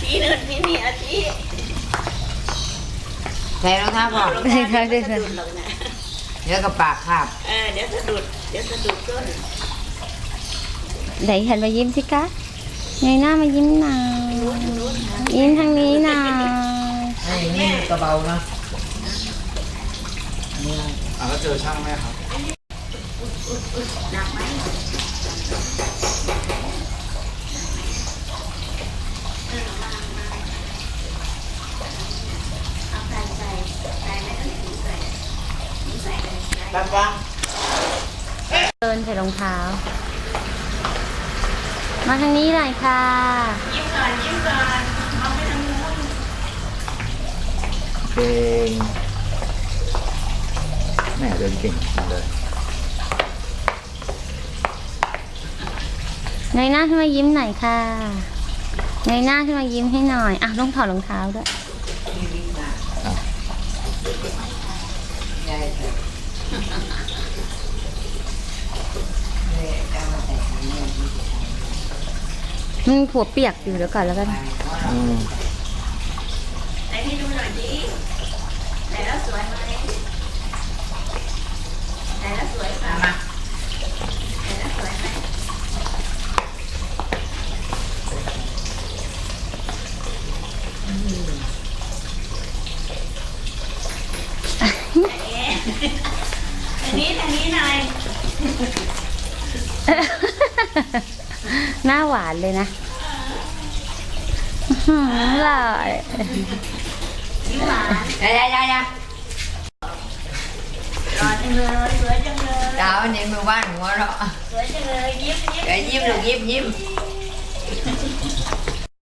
ชี้นู่นชี้นี่อาชี้ใส่รองเท้าบอกรองเท้าเดี๋ยวสะดุดหรอกนะเดี๋ยวกับปากคาบเออเดี๋ยวสะดุดเดี๋ยวสะดุดก้นไหนหันมายิ้มสิคะไงหน้ามายิ้มหน่อยนู้นนู้นนะยิ้มทางนี้หน่อยไอ้นี่มันกระเบาเนาะนี่อะแล้วเจอช่างไหมครับหนักไหมเอาใส่ใส่ใส่ไม่ต้องถึงใส่ถึงใส่เลยใส่ ปั๊บปั๊บเดินใส่รองเท้า มาทางนี้หน่อยค่ะยิ้มก่อนยิ้มก่อนเอาไปทางนู้นเก่งแม่เดินเก่งเลยเงยหน้าขึ้นมายิ้มหน่อยค่ะเงยหน้าขึ้นมายิ้มให้หน่อย อะต้องถอดรองเท้าด้วย ใหญ่เถอะเนี่ยจะมาใส่ถุงมือที่จะใส่ มันผัวเปียกอยู่เดี๋ยวก่อนแล้วกันอืมใส่ให้ดูหน่อยดิใส่แล้วสวยไหมใส่แล้วสวยเปล่าเอามาใส่แล้วสวยไหมทางนี้ทางนี้หน่อยห น้าหวานเลยนะหล่อได้ได้ได้ได้รอจังเลยสวยจังเลยดาวนี่มือว่านหัวเราะสวยจังเลยยิ้มยิ้มยิ้มลูกยิ้มยิ้ม